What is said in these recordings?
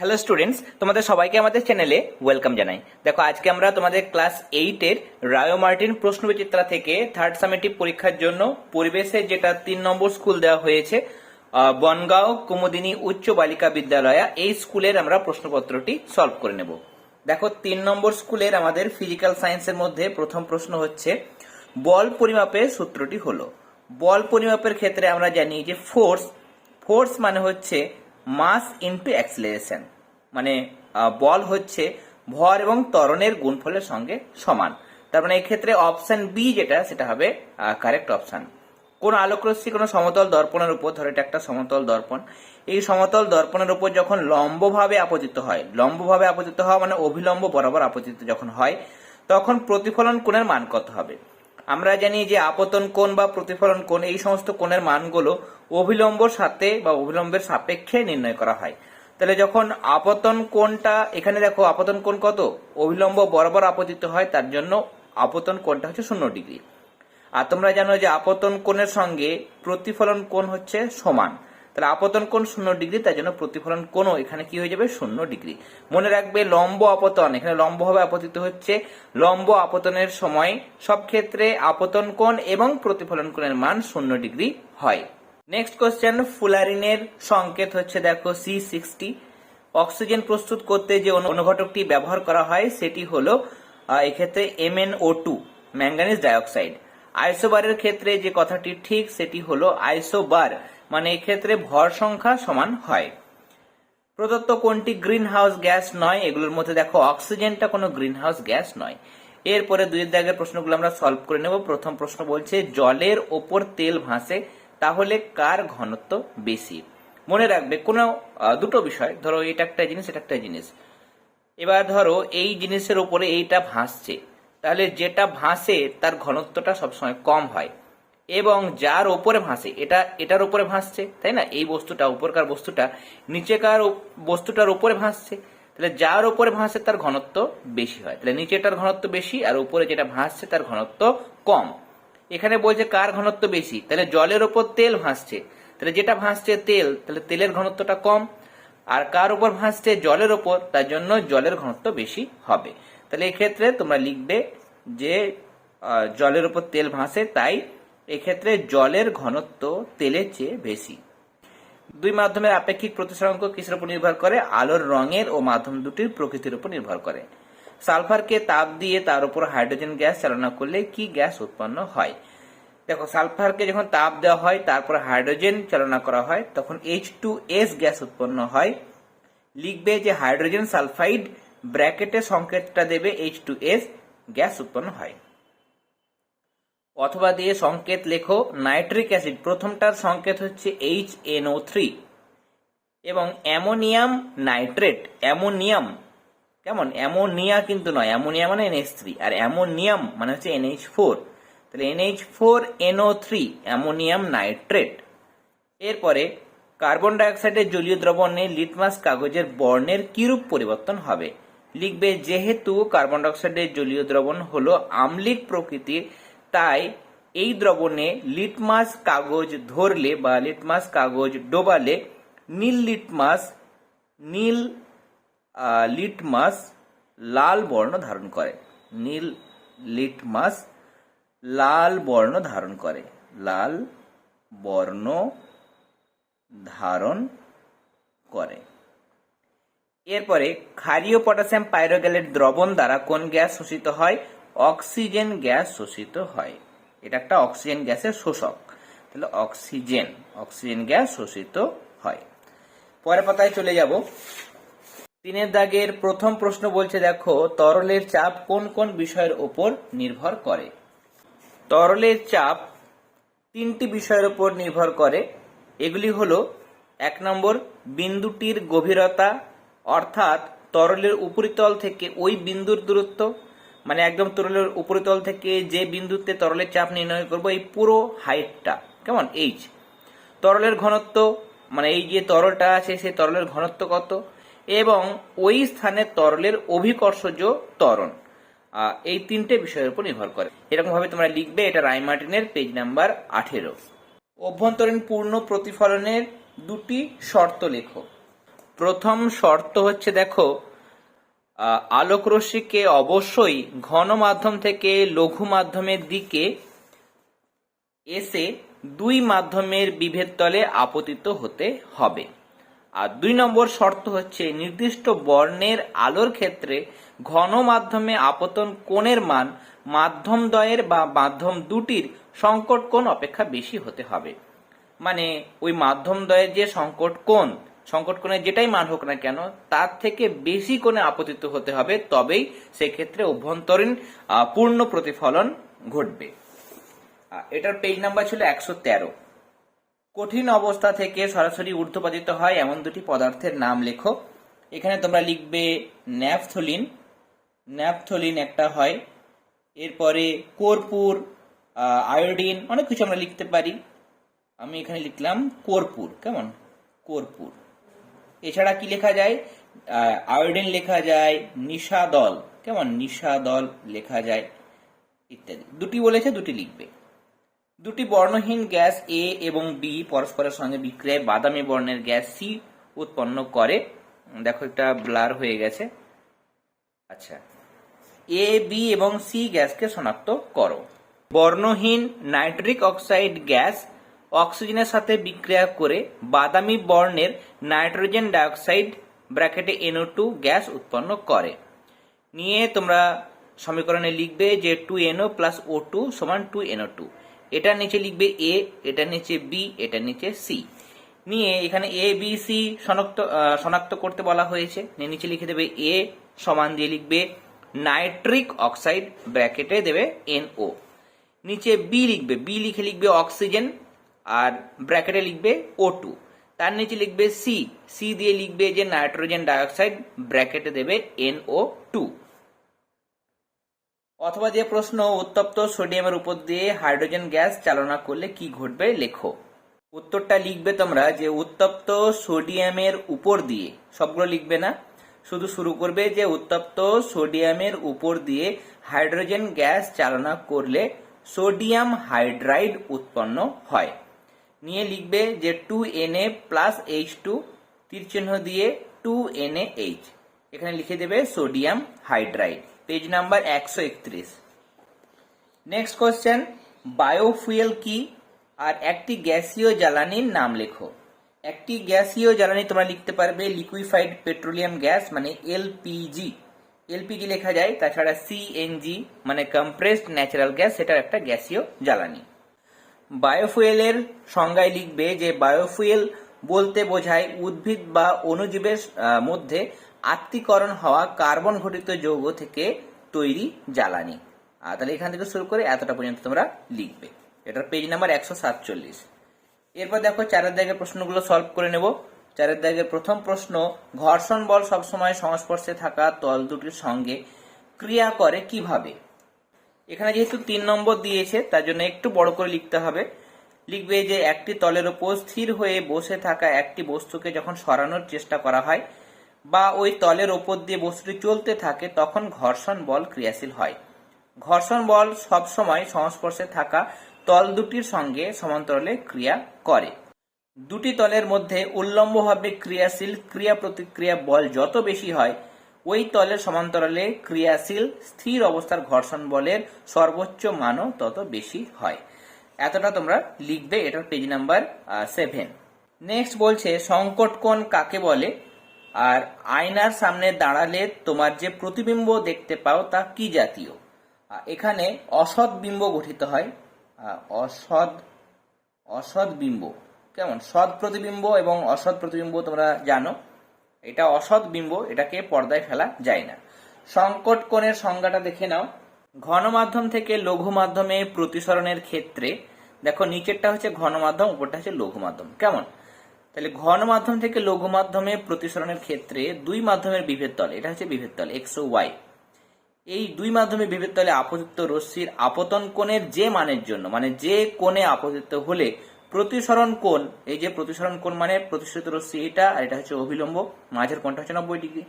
Hello students তোমাদের সবাইকে আমাদের চ্যানেলে ওয়েলকাম জানাই। দেখো, আজকে আমরা তোমাদের ক্লাস এইটের রায়ো মার্টিন প্রশ্নবিচিত্রা থেকে থার্ড সামেটিভ পরীক্ষার জন্য পরিবেশে যেটা তিন নম্বর স্কুল দেওয়া হয়েছে বনগাঁও কুমুদিনী উচ্চ বালিকা বিদ্যালয়া এই স্কুলের আমরা প্রশ্নপত্রটি সলভ করে নেব। দেখো, তিন নম্বর স্কুলের আমাদের ফিজিক্যাল সায়েন্সের মধ্যে প্রথম প্রশ্ন হচ্ছে, বল পরিমাপের সূত্রটি হলো। বল পরিমাপের ক্ষেত্রে আমরা জানি যে ফোর্স ফোর্স মানে হচ্ছে মাস ইনটু অ্যাক্সিলারেশন মানে বল হচ্ছে ভর এবং ত্বরণের গুণফলের সঙ্গে সমান। তার মানে এক্ষেত্রে অপশন বি যেটা, সেটা হবে কারেক্ট অপশন কোন আলোকরশ্মি, কোনো সমতল দর্পণের উপর, ধরো এটা একটা সমতল দর্পণ, এই সমতল দর্পণের উপর যখন লম্বভাবে আপতিত হয়, লম্বভাবে আপতিত হওয়া মানে অভিলম্ব বরাবর আপতিত যখন হয়, তখন প্রতিফলন কোণের মান কত হবে? আমরা জানি যে আপতন কোণ বা প্রতিফলন কোণ, এই সমস্ত কোণের মানগুলো অভিলম্বর সাথে বা অভিলম্বের সাপেক্ষে নির্ণয় করা হয়। তাহলে যখন আপতন কোণটা, এখানে দেখো আপতন কোণ কত? অভিলম্ব বরাবর আপতিত হয়, তার জন্য আপতন কোণটা হচ্ছে শূন্য ডিগ্রি। আর তোমরা জানো যে আপতন কোণের সঙ্গে প্রতিফলন কোণ হচ্ছে সমান। তাহলে আপতন কোণ শূন্য ডিগ্রি, তার জন্য প্রতিফলন কোণও এখানে কি হয়ে যাবে? শূন্য ডিগ্রি। মনে রাখবে লম্ব আপতন, এখানে লম্বভাবে আপতিত হচ্ছে। লম্ব আপতনের সময় সব ক্ষেত্রে আপতন কোণ এবং প্রতিফলন কোণের মান শূন্য ডিগ্রি হয়। নেক্সট কোশ্চেন ফুলারিনের সংকেত হচ্ছে, দেখো সি সিক্সটি অক্সিজেন প্রস্তুত করতে যে অনু- অনুঘটকটি ব্যবহার করা হয়, সেটি হলো এক্ষেত্রে এমএনও টু ম্যাঙ্গানিজ ডাইঅক্সাইড। আইসোবারের ক্ষেত্রে যে কথাটি ঠিক, সেটি হলো আইসোবার মানে এক্ষেত্রে ভর সংখ্যা সমান হয়। প্রদত্ত কোনটি গ্রিন হাউস গ্যাস নয়, এগুলোর মধ্যে দেখো, অক্সিজেনটা কোনো গ্রিন হাউস গ্যাস নয়। এরপরে দুই দাগের প্রশ্নগুলো আমরা সলভ করে নেব। প্রথম প্রশ্ন বলছে, জলের ওপর তেল ভাসে তাহলে কার ঘনত্ব বেশি? মনে রাখবে, কোনো দুটো বিষয়। ধরো, এটা একটা জিনিস, এটা একটা জিনিস। এবার ধরো, এই জিনিসের উপরে এইটা ভাসছে। তাহলে যেটা ভাসে, তার ঘনত্বটা সবসময় কম হয়। এবং যার ওপরে ভাসে, এটা, এটার উপরে ভাসছে, তাই না? এই বস্তুটা, উপরকার বস্তুটা, নিচেকার বস্তুটার উপরে ভাসছে। তাহলে যার উপরে ভাসে, তার ঘনত্ব বেশি হয়। তাহলে নিচেটার ঘনত্ব বেশি, আর উপরে যেটা ভাসছে, তার ঘনত্ব কম। এখানে বলছে কার ঘনত্ব বেশি? তাহলে জলের ওপর তেল ভাসছে। তাহলে যেটা ভাসছে তেল, তাহলে তেলের ঘনত্বটা কম। আর কার উপর ভাসছে? জলের ওপর। তার জন্য জলের ঘনত্ব বেশি হবে। তাহলে এক্ষেত্রে তোমরা লিখবে যে জলের উপর তেল ভাসে, তাই এক্ষেত্রে জলের ঘনত্ব তেলের চেয়ে বেশি। দুই মাধ্যমের আপেক্ষিক প্রতিসরাঙ্ক কিসের উপর নির্ভর করে? আলোর রঙের ও মাধ্যম দুটির প্রকৃতির উপর নির্ভর করে। সালফারকে তাপ দিয়ে তার উপর হাইড্রোজেন গ্যাস চালনা করলে কি গ্যাস উৎপন্ন হয়? দেখো, সালফারকে যখন তাপ দেওয়া হয় তারপর হাইড্রোজেন চালনা করা হয়, তখন এইচ টু এস গ্যাস উৎপন্ন হয়। লিখবে যে হাইড্রোজেন সালফাইড ব্র্যাকেটে সংকেতটা দেবে এইচ টু এস গ্যাস উৎপন্ন হয়। অথবা দিয়ে সংকেত লেখো, নাইট্রিক অ্যাসিড, প্রথমটার সংকেত হচ্ছে এইচ এনও থ্রি এবং অ্যামোনিয়াম নাইট্রেট, অ্যামোনিয়াম কেমন? অ্যামোনিয়া কিন্তু নয় অ্যামোনিয়া মানে এনএইচ থ্রি আর অ্যামোনিয়াম মানে হচ্ছে এনএইচ ফোর তাহলে NH four NO three ammonium nitrate. এরপরে কার্বন ডাইঅক্সাইডের জলীয় দ্রবণে লিটমাস কাগজের বর্ণের কিরূপ পরিবর্তন হবে? লিখবে, যেহেতু কার্বন ডাইঅক্সাইডের জলীয় দ্রবণ হলো আম্লিক প্রকৃতির তাই এই দ্রবণে লিটমাস কাগজ ধরলে বা লিটমাস কাগজ ডোবালে নীল লিটমাস, নীল লিটমাস লাল বর্ণ ধারণ করে। নীল লিটমাস লাল বর্ণ ধারণ করে। লাল বর্ণ ধারণ করে। এরপরে ক্ষারীয় পটাশিয়াম পাইরোগ্যালেট দ্রবণ দ্বারা কোন গ্যাস শোষিত হয়? অক্সিজেন গ্যাস শোষিত হয়। এটা একটা অক্সিজেন গ্যাসের শোষক। তাহলে অক্সিজেন অক্সিজেন গ্যাস শোষিত হয়। পরের পাতায় চলে যাব। তিনের দাগের প্রথম প্রশ্ন বলছে, দেখো, তরলের চাপ কোন কোন বিষয়ের উপর নির্ভর করে? তরলের চাপ তিনটি বিষয়ের উপর নির্ভর করে। এগুলি হলো, এক নম্বর, বিন্দুটির গভীরতা, অর্থাৎ তরলের উপরিতল থেকে ওই বিন্দুর দূরত্ব মানে একদম তরলের উপরিতল থেকে যে বিন্দুতে তরলের চাপ নির্ণয় করব, এই পুরো হাইটটা, কেমন? এইচ। তরলের ঘনত্ব মানে এই যে তরলটা আছে, সেই তরলের ঘনত্ব কত? এবং ওই স্থানে তরলের অভিকর্ষজ ত্বরণ। এই তিনটে বিষয়ের উপর নির্ভর করে। এরকম ভাবে তোমরা লিখবে এটা রাইমার্টিনের পেজ নাম্বার আঠেরো। অভ্যন্তরীণ পূর্ণ প্রতিফলনের দুটি শর্ত লেখো। প্রথম শর্ত হচ্ছে দেখো আহ, আলোক রশ্মিকে অবশ্যই ঘন মাধ্যম থেকে লঘু মাধ্যমের দিকে এসে দুই মাধ্যমের বিভেদ তলে আপতিত হতে হবে। আর দুই নম্বর শর্ত হচ্ছে নির্দিষ্ট বর্ণের আলোর ক্ষেত্রে ঘন মাধ্যমে আপতন কোণের মান মাধ্যম দ্বয়ের বা মাধ্যম দুটির সংকট কোণ অপেক্ষা বেশি হতে হবে। মানে ওই মাধ্যম দ্বয়ের যে সংকট কোণ, সংকট কোণের যেটাই মান হোক না কেন, তার থেকে বেশি কোণে আপতিত হতে হবে, তবেই সেক্ষেত্রে অভ্যন্তরীণ পূর্ণ প্রতিফলন ঘটবে। এটার পেজ নাম্বার ছিল একশো তেরো। কঠিন অবস্থা থেকে সরাসরি ঊর্ধ্বপাতিত হয়, এমন দুটি পদার্থের নাম লেখো। এখানে তোমরা লিখবে ন্যাপথলিন। ন্যাপথলিন একটা হয়। এরপরে কর্পূর আয়োডিন, অনেক কিছু আমরা লিখতে পারি। আমি এখানে লিখলাম কর্পূর, কেমন? কর্পূর। এছাড়া কি লেখা যায়? আয়োডিন লেখা যায়, নিশাদল, কেমন? নিশাদল লেখা যায়, ইত্যাদি। দুটি বলেছে, দুটি লিখবে। দুটি বর্ণহীন গ্যাস এ এবং বি পরস্পরের সঙ্গে বিক্রিয়ায় বাদামি বর্ণের গ্যাস সি উৎপন্ন করে। দেখো, একটা ব্লার হয়ে গেছে। আচ্ছা। এ বি এবং সি গ্যাসকে শনাক্ত করো। বর্ণহীন নাইট্রিক অক্সাইড গ্যাস অক্সিজেনের সাথে বিক্রিয়া করে বাদামি বর্ণের নাইট্রোজেন ডাইঅক্সাইড ব্র্যাকেটে এনও টু গ্যাস উৎপন্ন করে। নিয়ে তোমরা সমীকরণে লিখবে যে two NO plus O two সমান টু এনও টু এটার নিচে লিখবে এ এটার নিচে বি এটার নিচে সি নিয়ে এখানে এ বি সি শনাক্ত শনাক্ত করতে বলা হয়েছে। নিচে লিখে দেবে এ সমান দিয়ে লিখবে নাইট্রিক অক্সাইড ব্র্যাকেটে দেবে এনও নিচে বি লিখবে বি লিখে লিখবে অক্সিজেন আর ব্র্যাকেটে লিখবে ও টু তার নিচে লিখবে সি সি দিয়ে লিখবে যে নাইট্রোজেন ডাইঅক্সাইড ব্র্যাকেটে দেবে এনও টু অথবা যে প্রশ্ন উত্তপ্ত সোডিয়ামের উপর দিয়ে হাইড্রোজেন গ্যাস চালনা করলে কি ঘটবে লেখো। উত্তরটা লিখবে তোমরা যে উত্তপ্ত সোডিয়ামের উপর দিয়ে। সবগুলো লিখবে না। শুধু শুরু করবে যে উত্তপ্ত সোডিয়ামের উপর দিয়ে হাইড্রোজেন গ্যাস চালনা করলে সোডিয়াম হাইড্রাইড উৎপন্ন হয়। নিয়ে লিখবে যে two N A plus H two তীর চিহ্ন দিয়ে টু এন এইচ। এখানে লিখে দেবে সোডিয়াম হাইড্রাইড। পেজ নাম্বার একশো একত্রিশ। নেক্সট কোশ্চেন বায়োফুয়েল কি? আর একটি গ্যাসীয় জ্বালানির নাম লেখো। একটি গ্যাসীয় জ্বালানি তোমরা লিখতে পারবে লিকুইফাইড পেট্রোলিয়াম গ্যাস মানে এলপিজি এলপিজি লেখা যায়, তাছাড়া সিএনজি মানে কম্প্রেসড ন্যাচারাল গ্যাস সেটার একটা গ্যাসীয় জ্বালানি। বায়োফুয়েলের সংজ্ঞায় লিখবে যে বায়োফুয়েল বলতে বোঝায় উদ্ভিদ বা অণুজীবের মধ্যে আত্মীকরণ হওয়া কার্বন ঘটিত যৌগ থেকে তৈরি জ্বালানি। তাহলে এখান থেকে শুরু করে এতটা পর্যন্ত তোমরা লিখবে। এটার পেজ নাম্বার একশো সাতচল্লিশ। এরপর দেখো চারের দাগের প্রশ্নগুলো সলভ করে নেব। চারের দাগের প্রথম প্রশ্ন, ঘর্ষণ বল সবসময় সংস্পর্শে থাকা তল দুটির সঙ্গে ক্রিয়া করে কীভাবে? এখানে যেহেতু তিন নম্বর দিয়েছে, তার জন্য একটু বড় করে লিখতে হবে। লিখবে যে একটি তলের উপর স্থির হয়ে বসে থাকা একটি বস্তুকে যখন সরানোর চেষ্টা করা হয় বা ওই তলের ওপর দিয়ে বস্তুটি চলতে থাকে, তখন ঘর্ষণ বল ক্রিয়াশীল হয়। ঘর্ষণ বল সবসময় সংস্পর্শে থাকা তল দুটির সঙ্গে সমান্তরালে ক্রিয়া করে। দুটি তলের মধ্যে উল্লম্বভাবে ক্রিয়াশীল ক্রিয়া প্রতিক্রিয়া বল যত বেশি হয়, ওই তলের সমান্তরালে ক্রিয়াশীল স্থির অবস্থার ঘর্ষণ বলের সর্বোচ্চ মানও তত বেশি হয়। এতটা তোমরা লিখবে, এটার পেজ নাম্বার সেভেন নেক্সট বলছে, সংকট কোণ কাকে বলে? আর আয়নার সামনে দাঁড়ালে তোমার যে প্রতিবিম্ব দেখতে পাও তা কি জাতীয়? এখানে অসৎ বিম্ব গঠিত হয়। অসৎ অসৎ বিম্ব। কেমন? সৎ প্রতিবিম্ব এবং অসৎ প্রতিবিম্ব তোমরা জানো। এটা অসৎ বিম্ব, এটাকে পর্দায় ফেলা যায় না। সংকট কোণের সংজ্ঞাটা দেখে নাও। ঘন মাধ্যম থেকে লঘু মাধ্যমে প্রতিসরণের ক্ষেত্রে, দেখো নিচেরটা হচ্ছে ঘন মাধ্যম উপরটা হচ্ছে লঘু মাধ্যম কেমন? তাহলে ঘন মাধ্যম থেকে লঘু মাধ্যমে প্রতিসরণের ক্ষেত্রে দুই মাধ্যমের বিভেদ তল, এটা হচ্ছে বিভেদ তল এক্স ও ওয়াই এই দুই মাধ্যমে বিভেদ তলে আপতিত রশ্মির আপতন কোণের যে মানের জন্য মানে যে কোণে আপতিত হলে প্রতিসরণ কোণ, এই যে প্রতিসরণ কোণ মানে প্রতিসরিত রশ্মি এটা, আর এটা হচ্ছে অভিলম্ব, মাঝের কোণটা হচ্ছে নব্বই ডিগ্রি।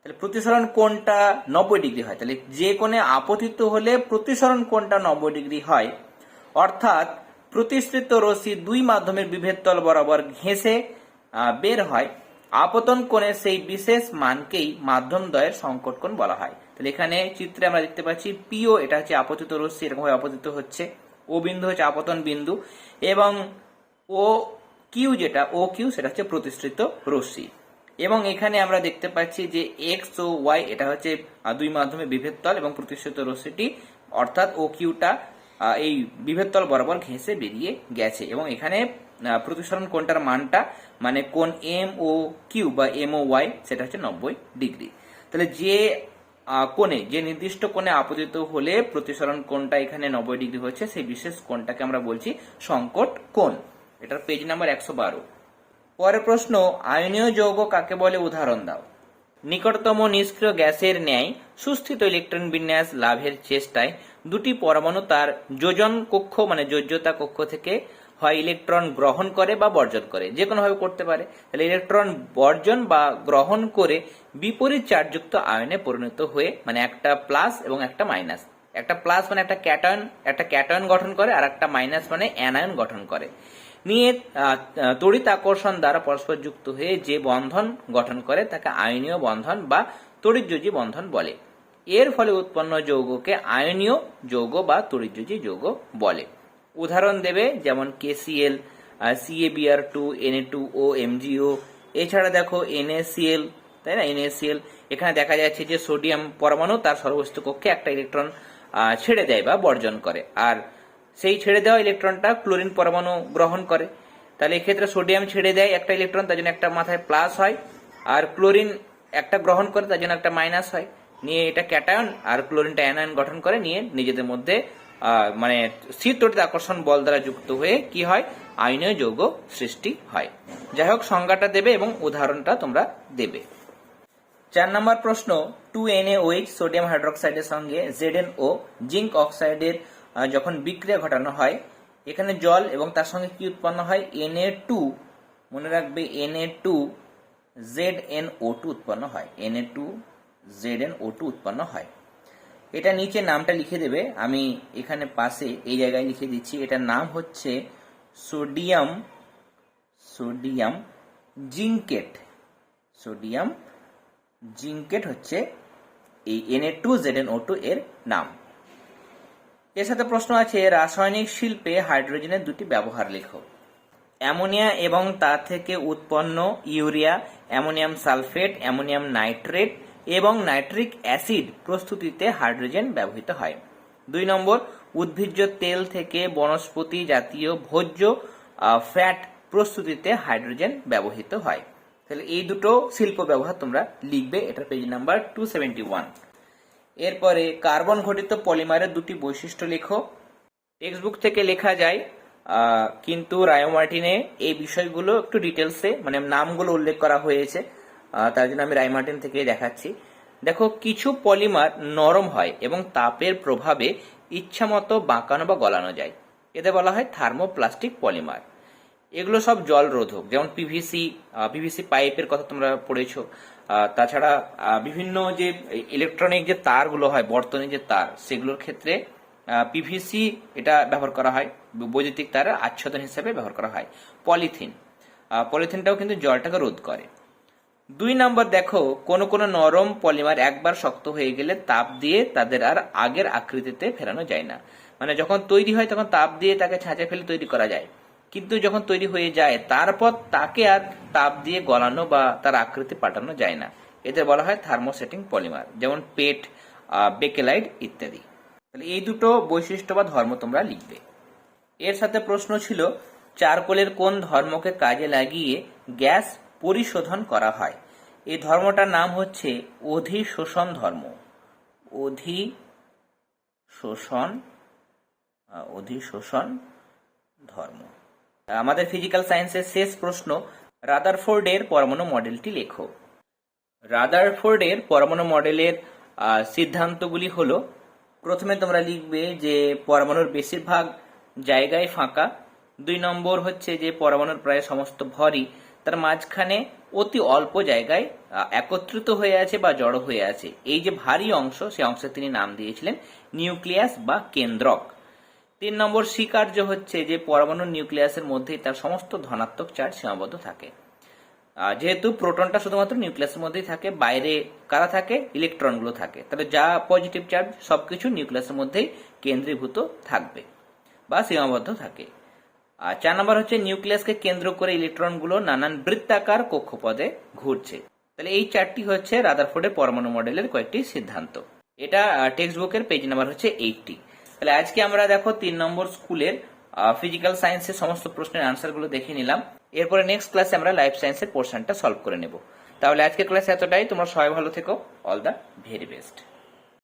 তাহলে প্রতিসরণ কোণটা নব্বই ডিগ্রি হয়, তাহলে যে কোণে আপতিত হলে প্রতিসরণ কোণটা নব্বই ডিগ্রি হয়, অর্থাৎ প্রতিসৃত রশ্মি দুই মাধ্যমের বিভেদ তল বরাবর ঘেঁষে বের হয়। আপতন কোণে সেই বিশেষ মানকেই মাধ্যম দ্বয়ের সংকট কোণ বলা হয়। তাহলে এখানে চিত্রে আমরা দেখতে পাচ্ছি পিও, এটা হচ্ছে আপতিত রশ্মি এরকম ভাবে আপতিত হচ্ছে। ও বিন্দু হচ্ছে আপতন বিন্দু এবং ও কিউ যেটা, ও কিউ সেটা হচ্ছে প্রতিষ্ঠিত রশ্মি। এবং এখানে আমরা দেখতে পাচ্ছি যে এক্স ও ওয়াই এটা হচ্ছে দুই মাধ্যমে বিভেদ তল এবং প্রতিষ্ঠিত রশ্মিটি, অর্থাৎ ও কিউটা এই বিভেদ তল বরাবর ঘেঁষে বেরিয়ে গেছে এবং এখানে প্রতিসরণ কোণটার মানটা? মানে কোন এম ও কিউ বা এম ও ওয়াই সেটা হচ্ছে নব্বই ডিগ্রি। তাহলে যে কোণে, যে নির্দিষ্ট কোণে আপতিত হলে প্রতিসরণ কোণটা এখানে নব্বই ডিগ্রি হচ্ছে, সেই বিশেষ কোণটাকে আমরা বলছি সংকট কোণ। এটার পেজ নাম্বার একশো বারো। পরের প্রশ্ন, আয়নীয় যৌগ কাকে বলে? উদাহরণ দাও। নিকটতম নিষ্ক্রিয় গ্যাসের ন্যায় সুস্থিত ইলেকট্রন বিন্যাস লাভের চেষ্টায় দুটি পরমাণু তার যোজন কক্ষ মানে যোজ্যতা কক্ষ থেকে হয় ইলেকট্রন গ্রহণ করে বা বর্জন করে। যে কোনো ভাবে করতে পারে। তাহলে ইলেকট্রন বর্জন বা গ্রহণ করে বিপরীত চার্জযুক্ত আয়নে পরিণত হয়ে মানে একটা প্লাস এবং একটা মাইনাস। একটা প্লাস মানে একটা ক্যাটায়ন একটা ক্যাটায়ন গঠন করে, আর একটা মাইনাস মানে অ্যানায়ন গঠন করে। নিয়ে তড়িৎ আকর্ষণ দ্বারা পরস্পর যুক্ত হয়ে যে বন্ধন গঠন করে, তাকে আয়নীয় বন্ধন বা তড়িৎযোজী বন্ধন বলে। এর ফলে উৎপন্ন যৌগকে আয়নীয় যৌগ বা তড়িৎযোজী যৌগ বলে। উদাহরণ দেবে যেমন KCL CABR two NA two O MGO এছাড়া দেখো এনএসিএল তাই না? এনএসিএল এখানে দেখা যাচ্ছে যে সোডিয়াম পরমাণু তার সর্বস্থ কক্ষে একটা ইলেকট্রন ছেড়ে দেয় বা বর্জন করে। আর সেই ছেড়ে দেওয়া ইলেকট্রনটা ক্লোরিন পরমাণু গ্রহণ করে। তাহলে এক্ষেত্রে সোডিয়াম ছেড়ে দেয় একটা ইলেকট্রন, তার জন্য একটা মাথায় প্লাস হয়। আর ক্লোরিন একটা গ্রহণ করে, তার জন্য একটা মাইনাস হয়। নিয়ে এটা ক্যাটায়ন আর ক্লোরিনটা অ্যানায়ন গঠন করে নিয়ে নিজেদের মধ্যে মানে স্থির আকর্ষণ বল দ্বারা যুক্ত হয়ে কি হয়? আয়নীয় যৌগ সৃষ্টি হয়। যাই হোক, সংজ্ঞাটা দেবে এবং উদাহরণটা তোমরা দেবে। চার নম্বর প্রশ্ন টু এনএওএইচ সোডিয়াম হাইড্রোক্সাইডের সঙ্গে জেড এন ও জিঙ্ক অক্সাইডের যখন বিক্রিয়া ঘটানো হয়, এখানে জল এবং তার সঙ্গে কি উৎপন্ন হয়? এনএ টু মনে রাখবে NA two Z N O two উৎপন্ন হয়। NA two Z N O two উৎপন্ন হয়। এটা নিচে নামটা লিখে দেবে। আমি এখানে পাশে এই জায়গায় লিখে দিচ্ছি। এটার নাম হচ্ছে sodium sodium zincate. Sodium zincate হচ্ছে এই NA two Z N O two এর নাম। এর সাথে প্রশ্ন আছে, রাসায়নিক শিল্পে হাইড্রোজেনের দুটি ব্যবহার লেখো। অ্যামোনিয়া এবং তা থেকে উৎপন্ন urea, ammonium sulphate, ammonium nitrate এবং নাইট্রিক অ্যাসিড প্রস্তুতিতে হাইড্রোজেন ব্যবহৃত হয়। দুই নম্বর, উদ্ভিজ্জ তেল থেকে বনস্পতি জাতীয় ভোজ্য ফ্যাট প্রস্তুতিতে হাইড্রোজেন ব্যবহৃত হয়। তাহলে এই দুটো শিল্প ব্যবহার তোমরা লিখবে এটার page number two seventy one এরপরে, কার্বন ঘটিত পলিমারের দুটি বৈশিষ্ট্য লেখো। টেক্সট বুক থেকে লেখা যায় কিন্তু রায়ো মার্টিনে এই বিষয়গুলো একটু ডিটেলসে মানে নামগুলো উল্লেখ করা হয়েছে। তার জন্য আমি রাইমার্টিন থেকে দেখাচ্ছি। দেখো, কিছু পলিমার নরম হয় এবং তাপের প্রভাবে ইচ্ছামতো বাঁকানো বা গলানো যায়। এতে বলা হয় থার্মোপ্লাস্টিক পলিমার। এগুলো সব জল রোধক যেমন পিভিসি পিভিসি পাইপের কথা তোমরা পড়েছো। তাছাড়া বিভিন্ন যে ইলেকট্রনিক যে তারগুলো হয় বর্তনী যে তার, সেগুলোর ক্ষেত্রে পিভিসি এটা ব্যবহার করা হয়, বৈদ্যুতিক তারের আচ্ছাদন হিসেবে ব্যবহার করা হয়। পলিথিন পলিথিনটাও কিন্তু জলটাকে রোধ করে। দুই নম্বর দেখো, কোন কোন নরম পলিমার একবার শক্ত হয়ে গেলে তাপ দিয়ে তাদের আর আগের আকৃতিতে ফেরানো যায় না। মানে যখন তৈরি হয় তখন তাপ দিয়ে তাকে ছাঁচে ফেলে তৈরি করা যায়। কিন্তু যখন তৈরি হয়ে যায়, তারপর তাকে আর তাপ দিয়ে গলানো বা তার আকৃতি পাঠানো যায় না। এতে বলা হয় থার্মোসেটিং পলিমার, যেমন পেট বেকেলাইড ইত্যাদি। তাহলে এই দুটো বৈশিষ্ট্য বা ধর্ম তোমরা লিখবে। এর সাথে প্রশ্ন ছিল, চারকোলের কোন ধর্মকে কাজে লাগিয়ে গ্যাস পরিশোধন করা হয়। এই ধর্মটার নাম হচ্ছে অধিশোষণ ধর্ম। অধি শোষণ অধিশোষণ ধর্ম। আমাদের ফিজিক্যাল সায়েন্সের শেষ প্রশ্ন, রাদারফোর্ডের পরমাণু মডেলটি লেখো। রাদারফোর্ডের পরমাণু মডেলের সিদ্ধান্তগুলি হলো, প্রথমে তোমরা লিখবে যে পরমাণুর বেশিরভাগ জায়গায় ফাঁকা। দুই নম্বর হচ্ছে যে পরমাণুর প্রায় সমস্ত ভরই তার মাঝখানে অতি অল্প জায়গায় একত্রিত হয়ে আছে বা জড়ো হয়ে আছে। এই যে ভারী অংশ সেই অংশে তিনি নাম দিয়েছিলেন নিউক্লিয়াস বা কেন্দ্রক। তিন নম্বর স্বীকার্য হচ্ছে যে পরমাণু নিউক্লিয়াসের মধ্যেই তার সমস্ত ধনাত্মক চার্জ সীমাবদ্ধ থাকে। যেহেতু প্রোটনটা শুধুমাত্র নিউক্লিয়াসের মধ্যেই থাকে, বাইরে কারা থাকে? ইলেকট্রনগুলো থাকে। তাহলে যা পজিটিভ চার্জ সবকিছু নিউক্লিয়াসের মধ্যেই কেন্দ্রীভূত থাকবে বা সীমাবদ্ধ থাকে। চার নম্বর হচ্ছে নিউক্লিয়াসকে কেন্দ্র করে ইলেকট্রনগুলো নানান বৃত্তাকার কক্ষপদে ঘুরছে। তাহলে এই চারটি হচ্ছে রাদারফোর্ডের পরমাণু মডেলের কয়েকটি সিদ্ধান্ত। এটা টেক্সট বুকের পেজ নাম্বার হচ্ছে এইটটি। তাহলে আজকে আমরা দেখো তিন নম্বর স্কুলের ফিজিক্যাল সায়েন্সের সমস্ত প্রশ্নের আনসারগুলো দেখে নিলাম। এরপরে নেক্সট ক্লাসে আমরা লাইফ সায়েন্সের পোর্শনটা সলভ করে নেব। তাহলে আজকের ক্লাস এতটাই। তোমরা সবাই ভালো থেকো। All the very best